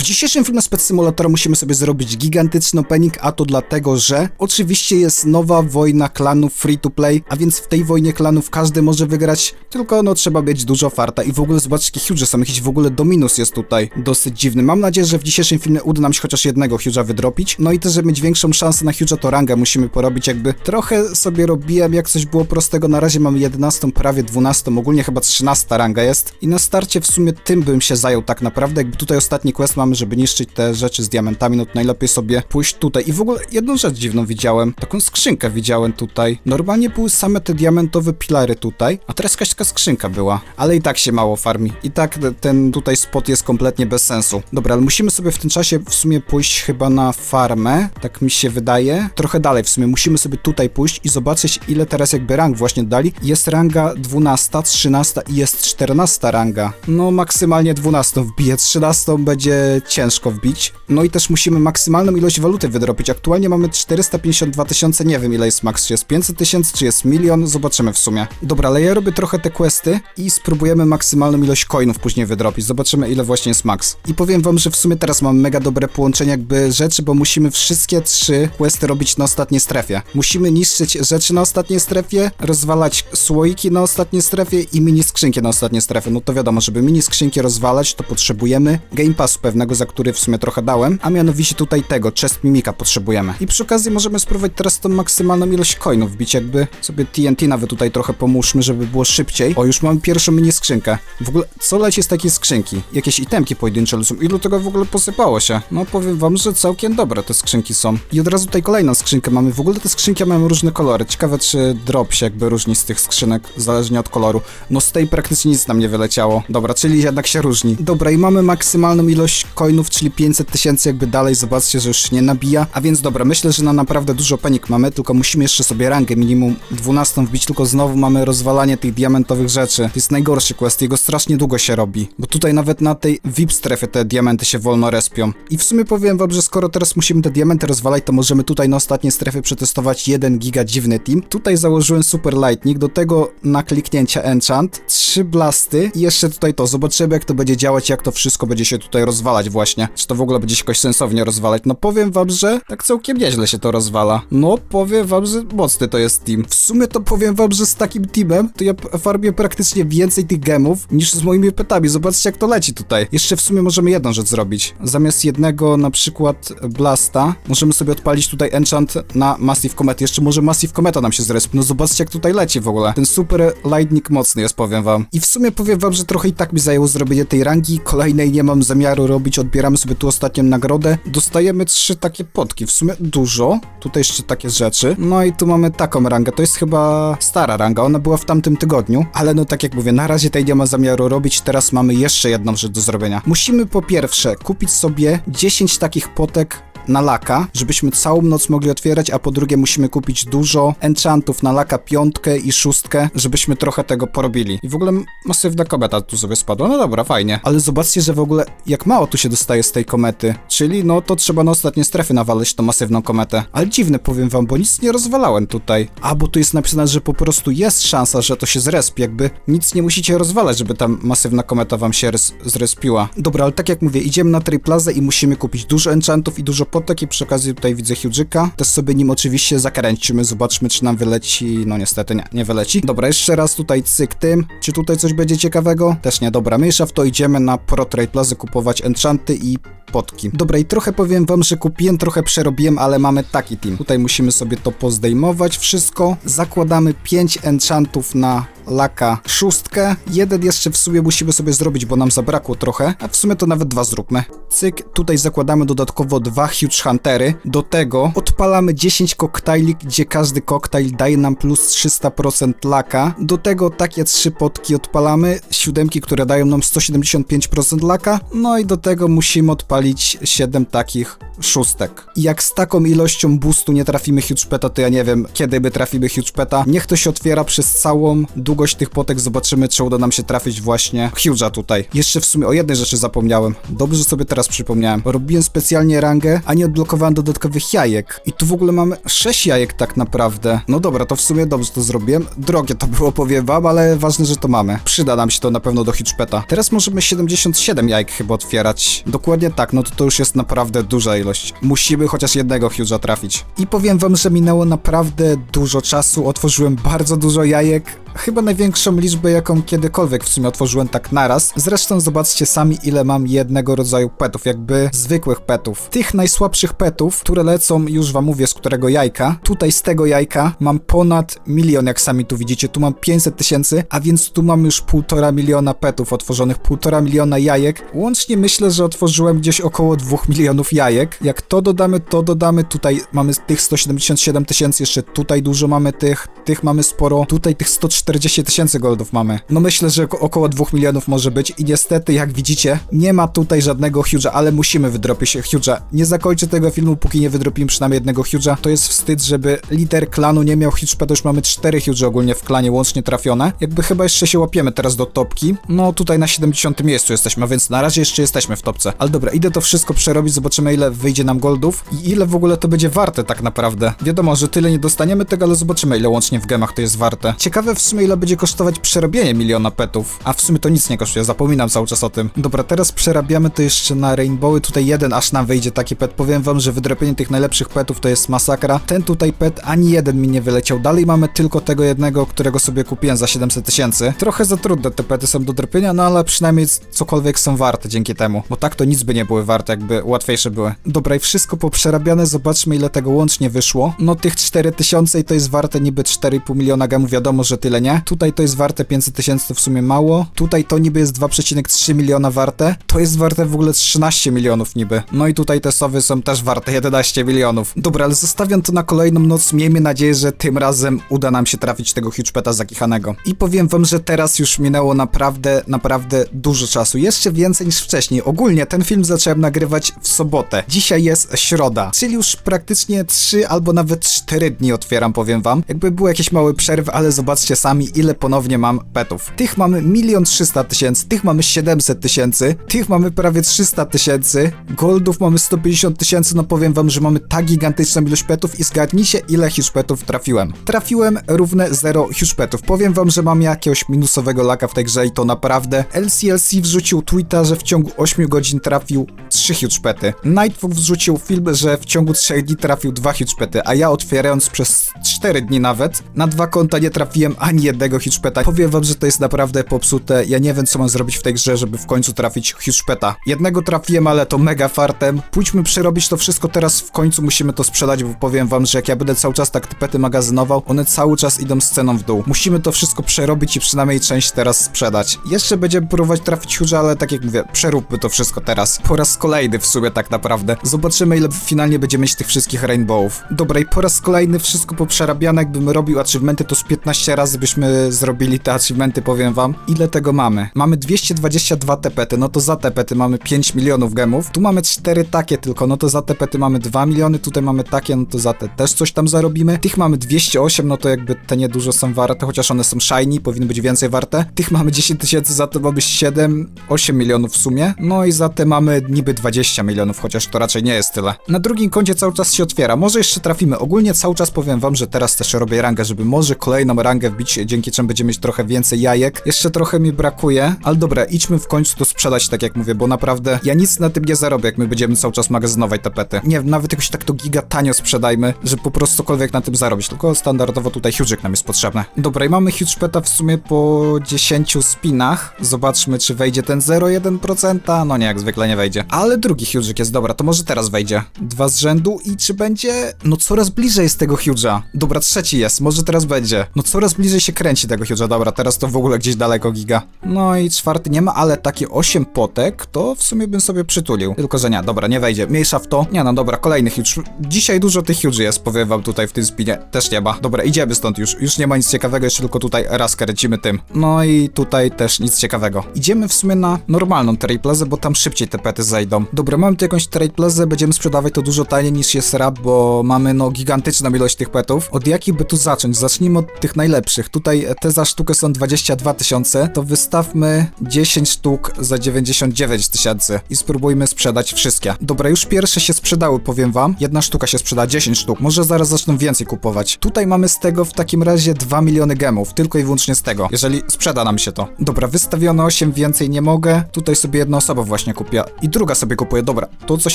W dzisiejszym filmie Spec Simulatora musimy sobie zrobić gigantyczny opening, a to dlatego, że oczywiście jest nowa wojna klanów free to play, a więc w tej wojnie klanów każdy może wygrać, tylko no trzeba mieć dużo farta i w ogóle zobaczcie jakie huge są, jakiś w ogóle dominus jest tutaj dosyć dziwny. Mam nadzieję, że w dzisiejszym filmie uda nam się chociaż jednego huge'a wydropić, no i też, żeby mieć większą szansę na huge'a, to rangę musimy porobić jakby trochę sobie robiłem, jak coś było prostego, na razie mamy 11, prawie 12, ogólnie chyba 13 ranga jest i na starcie w sumie tym bym się zajął tak naprawdę, jakby tutaj ostatni quest mamy, żeby niszczyć te rzeczy z diamentami, no to najlepiej sobie pójść tutaj. I w ogóle jedną rzecz dziwną widziałem, taką skrzynkę widziałem tutaj. Normalnie były same te diamentowe pilary tutaj, a teraz jakaś taka skrzynka była, ale i tak się mało farmi. I tak te- ten tutaj spot jest kompletnie bez sensu. Dobra, ale musimy sobie w tym czasie w sumie pójść chyba na farmę, tak mi się wydaje. Trochę dalej w sumie, musimy sobie tutaj pójść i zobaczyć ile teraz jakby rang właśnie dali. Jest ranga 12, 13 i jest 14 ranga. No maksymalnie 12 wbije, 13 będzie ciężko wbić. No i też musimy maksymalną ilość waluty wydropić. Aktualnie mamy 452 tysiące, nie wiem ile jest max, czy jest 500 tysięcy, czy jest milion, zobaczymy w sumie. Dobra, ale ja robię trochę te questy i spróbujemy maksymalną ilość coinów później wydropić. Zobaczymy ile właśnie jest max. I powiem wam, że w sumie teraz mam mega dobre połączenie jakby rzeczy, bo musimy wszystkie trzy questy robić na ostatniej strefie. Musimy niszczyć rzeczy na ostatniej strefie, rozwalać słoiki na ostatniej strefie i mini skrzynki na ostatniej strefie. No to wiadomo, żeby mini skrzynki rozwalać, to potrzebujemy Game Passu pewnego, za który w sumie trochę dałem, a mianowicie tutaj tego, chest mimika potrzebujemy. I przy okazji możemy spróbować teraz tą maksymalną ilość coinów wbić, jakby sobie TNT nawet tutaj trochę pomóżmy, żeby było szybciej. O, już mamy pierwszą mini skrzynkę. W ogóle, co leci z takiej skrzynki? Jakieś itemki pojedyncze lecą. Ilu tego w ogóle posypało się? No powiem wam, że całkiem dobre te skrzynki są. I od razu tutaj kolejną skrzynkę mamy. W ogóle te skrzynki mają różne kolory. Ciekawe, czy drop się jakby różni z tych skrzynek, zależnie od koloru. No z tej praktycznie nic nam nie wyleciało. Dobra, czyli jednak się różni. Dobra, i mamy maksymalną ilość coinów, czyli 500 tysięcy jakby dalej. Zobaczcie, że już się nie nabija. A więc dobra, myślę, że na naprawdę dużo penik mamy, tylko musimy jeszcze sobie rangę minimum 12 wbić, tylko znowu mamy rozwalanie tych diamentowych rzeczy. To jest najgorszy quest, jego strasznie długo się robi. Bo tutaj nawet na tej VIP strefie te diamenty się wolno respią. I w sumie powiem wam, że skoro teraz musimy te diamenty rozwalać, to możemy tutaj na ostatniej strefie przetestować 1 giga dziwny team. Tutaj założyłem super lightning, do tego na kliknięcie enchant, 3 blasty i jeszcze tutaj to. Zobaczymy jak to będzie działać, jak to wszystko będzie się tutaj rozwalać właśnie. Czy to w ogóle będzie się jakoś sensownie rozwalać. No powiem wam, że tak całkiem nieźle się to rozwala. No powiem wam, że mocny to jest team. W sumie to powiem wam, że z takim teamem to ja farmię praktycznie więcej tych gemów niż z moimi petami. Zobaczcie jak to leci tutaj. Jeszcze w sumie możemy jedną rzecz zrobić. Zamiast jednego na przykład blasta, możemy sobie odpalić tutaj enchant na Massive Comet. Jeszcze może Massive Cometa nam się zrespi. No zobaczcie jak tutaj leci w ogóle. Ten super lightning mocny jest, powiem wam. I w sumie powiem wam, że trochę i tak mi zajęło zrobienie tej rangi. Kolejnej nie mam zamiaru robić. Odbieramy sobie tu ostatnią nagrodę. Dostajemy trzy takie potki. W sumie dużo. Tutaj jeszcze takie rzeczy. No i tu mamy taką rangę. To jest chyba stara ranga. Ona była w tamtym tygodniu. Ale no tak jak mówię, na razie tej nie ma zamiaru robić. Teraz mamy jeszcze jedną rzecz do zrobienia. Musimy po pierwsze kupić sobie 10 takich potek na laka, żebyśmy całą noc mogli otwierać, a po drugie musimy kupić dużo enchantów na laka piątkę i szóstkę, żebyśmy trochę tego porobili. I w ogóle masywna kometa tu sobie spadła, no dobra, fajnie. Ale zobaczcie, że w ogóle jak mało tu się dostaje z tej komety, czyli no to trzeba na ostatnie strefy nawalać tą masywną kometę. Ale dziwne powiem wam, bo nic nie rozwalałem tutaj. A, bo tu jest napisane, że po prostu jest szansa, że to się zrespi, jakby nic nie musicie rozwalać, żeby tam masywna kometa wam się res- zrespiła. Dobra, ale tak jak mówię, idziemy na tej plazę i musimy kupić dużo enchantów i dużo potek i przy okazji tutaj widzę Huge'yka. Też sobie nim oczywiście zakręcimy, zobaczmy czy nam wyleci, no niestety nie, nie wyleci. Dobra, jeszcze raz tutaj cyk tym, czy tutaj coś będzie ciekawego? Też nie, dobra, mniejsza w to idziemy na Pro Trade Plaza kupować enchanty i potki. Dobra, i trochę powiem wam, że kupiłem, trochę przerobiłem, ale mamy taki team. Tutaj musimy sobie to pozdejmować wszystko. Zakładamy 5 enchantów na laka szóstkę. Jeden jeszcze w sumie musimy sobie zrobić, bo nam zabrakło trochę, a w sumie to nawet dwa zróbmy. Cyk, tutaj zakładamy dodatkowo dwa Huge Huntery. Do tego odpalamy 10 koktajli, gdzie każdy koktajl daje nam plus 300% laka. Do tego takie trzy potki odpalamy, siódemki, które dają nam 175% laka. No i do tego musimy odpalić 7 takich szóstek. Jak z taką ilością boostu nie trafimy Huge Peta, to ja nie wiem, kiedy by trafimy Huge Peta. Niech to się otwiera przez całą długość tych potek, zobaczymy, czy uda nam się trafić właśnie Huge'a tutaj. Jeszcze w sumie o jednej rzeczy zapomniałem. Dobrze sobie teraz przypomniałem. Robiłem specjalnie rangę, a nie odblokowałem dodatkowych jajek. I tu w ogóle mamy 6 jajek tak naprawdę. No dobra, to w sumie dobrze to zrobiłem. Drogie to było, powiem wam, ale ważne, że to mamy. Przyda nam się to na pewno do Huge Peta. Teraz możemy 77 jajek chyba otwierać. Dokładnie tak. Tak, no to to już jest naprawdę duża ilość. Musimy chociaż jednego Huge'a trafić. I powiem wam, że minęło naprawdę dużo czasu, otworzyłem bardzo dużo jajek, chyba największą liczbę, jaką kiedykolwiek w sumie otworzyłem tak naraz. Zresztą zobaczcie sami, ile mam jednego rodzaju petów, jakby zwykłych petów. Tych najsłabszych petów, które lecą, już wam mówię, z którego jajka. Tutaj z tego jajka mam ponad milion, jak sami tu widzicie. Tu mam 500 tysięcy, a więc tu mam już półtora miliona petów otworzonych, półtora miliona jajek. Łącznie myślę, że otworzyłem gdzieś około 2 milionów jajek. Jak to dodamy, to dodamy. Tutaj mamy tych 177 tysięcy, jeszcze tutaj dużo mamy tych, tych mamy sporo. Tutaj tych 140 tysięcy goldów mamy. No myślę, że oko- około 2 milionów może być i niestety, jak widzicie, nie ma tutaj żadnego huge'a, ale musimy wydropić huge'a. Nie zakończę tego filmu, póki nie wydropimy przynajmniej jednego huge'a. To jest wstyd, żeby lider klanu nie miał huge to już mamy 4 huge'e ogólnie w klanie łącznie trafione. Jakby chyba jeszcze się łapiemy teraz do topki. No tutaj na 70 miejscu jesteśmy, więc na razie jeszcze jesteśmy w topce. Ale dobra, idę to wszystko przerobić, zobaczymy ile wyjdzie nam goldów i ile w ogóle to będzie warte tak naprawdę. Wiadomo, że tyle nie dostaniemy tego, ale zobaczymy ile łącznie w gemach to jest warte. Ciekawe w sumie ile będzie kosztować przerobienie miliona petów. A w sumie to nic nie kosztuje, zapominam cały czas o tym. Dobra, teraz przerabiamy to jeszcze na rainbowy. Tutaj jeden aż nam wyjdzie taki pet. Powiem wam, że wydropienie tych najlepszych petów to jest masakra. Ten tutaj pet ani jeden mi nie wyleciał. Dalej mamy tylko tego jednego, którego sobie kupiłem za 700 tysięcy. Trochę za trudne te pety są do dropienia, no ale przynajmniej cokolwiek są warte dzięki temu. Bo tak to nic by nie były warte, jakby łatwiejsze były. Dobra, i wszystko poprzerabiane, zobaczmy ile tego łącznie wyszło. No tych 4000 i to jest warte niby 4,5 miliona gemów, wiadomo, że tyle Tutaj to jest warte 500 tysięcy, to w sumie mało. Tutaj to niby jest 2,3 miliona warte. To jest warte w ogóle 13 milionów niby. No i tutaj te sowy są też warte 11 milionów. Dobra, ale zostawiam to na kolejną noc. Miejmy nadzieję, że tym razem uda nam się trafić tego huge peta zakichanego. I powiem wam, że teraz już minęło naprawdę, naprawdę dużo czasu. Jeszcze więcej niż wcześniej. Ogólnie ten film zacząłem nagrywać w sobotę. Dzisiaj jest środa, czyli już praktycznie 3 albo nawet 4 dni otwieram, powiem wam. Jakby były jakieś małe przerwy, ale zobaczcie sami, ile ponownie mam petów. Tych mamy 1 300 tysięcy, tych mamy 700 tysięcy, tych mamy prawie 300 tysięcy, goldów mamy 150 tysięcy, no powiem wam, że mamy tak gigantyczną ilość petów i zgadnijcie, ile huge petów trafiłem. Trafiłem równe 0 huge petów. Powiem wam, że mam jakiegoś minusowego laka w tej grze i to naprawdę. LCLC wrzucił tweeta, że w ciągu 8 godzin trafił 3 huge pety. Nightwalk wrzucił film, że w ciągu 3 dni trafił 2 huge pety, a ja otwierając przez 4 dni nawet, na dwa konta nie trafiłem ani jednego huge peta. Powiem wam, że to jest naprawdę popsute. Ja nie wiem, co mam zrobić w tej grze, żeby w końcu trafić huge peta. Jednego trafiłem, ale to mega fartem. Pójdźmy przerobić to wszystko teraz, w końcu musimy to sprzedać, bo powiem wam, że jak ja będę cały czas tak te pety magazynował, one cały czas idą z ceną w dół. Musimy to wszystko przerobić i przynajmniej część teraz sprzedać. Jeszcze będziemy próbować trafić huge, ale tak jak mówię, przeróbmy to wszystko teraz. Po raz kolejny w sumie tak naprawdę. Zobaczymy, ile finalnie będziemy mieć tych wszystkich rainbowów. Dobra, i po raz kolejny wszystko poprzerabiane, jakbym robił achievementy, to z 15 razy byśmy zrobili te achievementy, powiem wam. Ile tego mamy? Mamy 222 tepety, no to za tepety mamy 5 milionów gemów. Tu mamy 4 takie tylko, no to za tepety mamy 2 miliony, tutaj mamy takie, no to za te też coś tam zarobimy. Tych mamy 208, no to jakby te niedużo są warte, chociaż one są shiny, powinny być więcej warte. Tych mamy 10 tysięcy, za to mamy 7, 8 milionów w sumie. No i za te mamy niby 20 milionów, chociaż to raczej nie jest tyle. Na drugim koncie cały czas się otwiera, może jeszcze trafimy. Ogólnie cały czas powiem wam, że teraz też robię rangę, żeby może kolejną rangę wbić, dzięki czemu będziemy mieć trochę więcej jajek. Jeszcze trochę mi brakuje, ale dobra, idźmy w końcu to sprzedać, tak jak mówię, bo naprawdę ja nic na tym nie zarobię, jak my będziemy cały czas magazynować tapety. Nie nawet jakoś tak to giga tanio sprzedajmy, żeby po prostu cokolwiek na tym zarobić, tylko standardowo tutaj huge'ik nam jest potrzebny. Dobra, i mamy huge peta w sumie po 10 spinach. Zobaczmy, czy wejdzie ten 0,1%. No nie, jak zwykle nie wejdzie. Ale drugi huge'ik jest, dobra, to może teraz wejdzie. Dwa z rzędu i czy będzie... No coraz bliżej jest tego huge'a. Dobra, trzeci jest, może teraz będzie. No coraz bliżej się kręci tego huge'a, dobra, teraz to w ogóle gdzieś daleko giga. No i czwarty nie ma, ale takie 8 potek, to w sumie bym sobie przytulił. Tylko, że nie, dobra, nie wejdzie. Mniejsza w to. Nie no, dobra, kolejny huge. Dzisiaj dużo tych huge jest, powiem wam tutaj w tym spinie. Też nie ma. Dobra, idziemy stąd już. Już nie ma nic ciekawego, jeszcze tylko tutaj raz kręcimy tym. No i tutaj też nic ciekawego. Idziemy w sumie na normalną trade bo tam szybciej te pety zejdą. Dobra, mamy tu jakąś trade będziemy sprzedawać to dużo taniej niż jest rap, bo mamy no gigantyczną ilość tych petów. Od jakich by tu zacząć? Zacznijmy od tych najlepszych. Tutaj te za sztukę są 22 tysiące, to wystawmy 10 sztuk za 99 tysięcy i spróbujmy sprzedać wszystkie. Dobra, już pierwsze się sprzedały, powiem wam. Jedna sztuka się sprzeda, 10 sztuk. Może zaraz zaczną więcej kupować. Tutaj mamy z tego w takim razie 2 miliony gemów, tylko i wyłącznie z tego, jeżeli sprzeda nam się to. Dobra, wystawiono 8, więcej nie mogę. Tutaj sobie jedna osoba właśnie kupiła i druga sobie kupuje. Dobra, to coś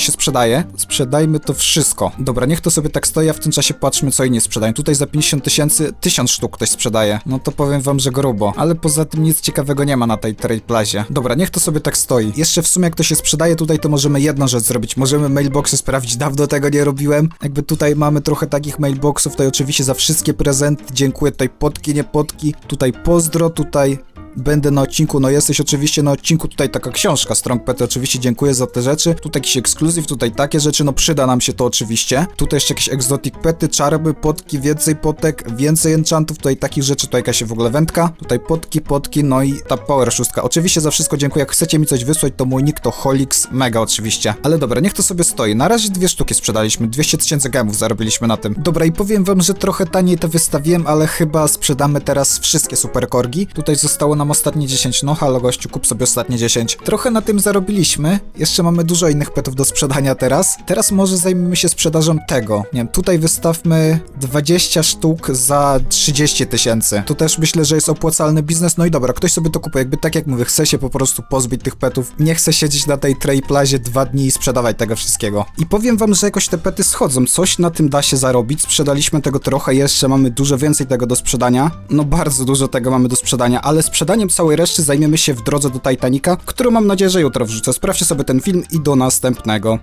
się sprzedaje. Sprzedajmy to wszystko. Dobra, niech to sobie tak stoi, a w tym czasie patrzmy, co inni sprzedają. Tutaj za 50 tysięcy, 1000 sztuk ktoś sprzedaje. No to powiem wam, że grubo. Ale poza tym nic ciekawego nie ma na tej trade plazie. Dobra, niech to sobie tak stoi. Jeszcze w sumie, jak to się sprzedaje tutaj, to możemy jedną rzecz zrobić. Możemy mailboxy sprawdzić. Dawno tego nie robiłem. Jakby tutaj mamy trochę takich mailboxów, tutaj oczywiście za wszystkie prezenty. Dziękuję. Tutaj potki, nie potki. Tutaj pozdro, tutaj Będę na odcinku, no jesteś oczywiście na odcinku, tutaj taka książka Strong Pet, oczywiście dziękuję za te rzeczy. Tutaj jakiś ekskluzyw, tutaj takie rzeczy, no przyda nam się to oczywiście. Tutaj jeszcze jakieś exotic pety, czarby, potki, więcej potek, więcej enchantów, tutaj takich rzeczy, tutaj jakaś w ogóle wędka. Tutaj potki, potki, no i ta power szóstka. Oczywiście za wszystko dziękuję, jak chcecie mi coś wysłać, to mój nick to Holix, mega oczywiście. Ale dobra, niech to sobie stoi. Na razie dwie sztuki sprzedaliśmy, 200 tysięcy gemów zarobiliśmy na tym. Dobra i powiem wam, że trochę taniej to wystawiłem, ale chyba sprzedamy teraz wszystkie super korgi. Tutaj zostało nam ostatnie 10, no halo gościu, kup sobie ostatnie 10. Trochę na tym zarobiliśmy, jeszcze mamy dużo innych petów do sprzedania teraz. Teraz może zajmiemy się sprzedażą tego. Nie wiem, tutaj wystawmy 20 sztuk za 30 tysięcy. To też myślę, że jest opłacalny biznes. No i dobra, ktoś sobie to kupuje. Jakby tak jak mówię, chce się po prostu pozbyć tych petów. Nie chce siedzieć na tej trade plazie dwa dni i sprzedawać tego wszystkiego. I powiem wam, że jakoś te pety schodzą. Coś na tym da się zarobić. Sprzedaliśmy tego trochę, jeszcze mamy dużo więcej tego do sprzedania. No bardzo dużo tego mamy do sprzedania, ale sprzedaniem całej reszty zajmiemy się w drodze do Titanica, którą mam nadzieję, że jutro wrzucę. Sprawdźcie sobie ten film i do następnego.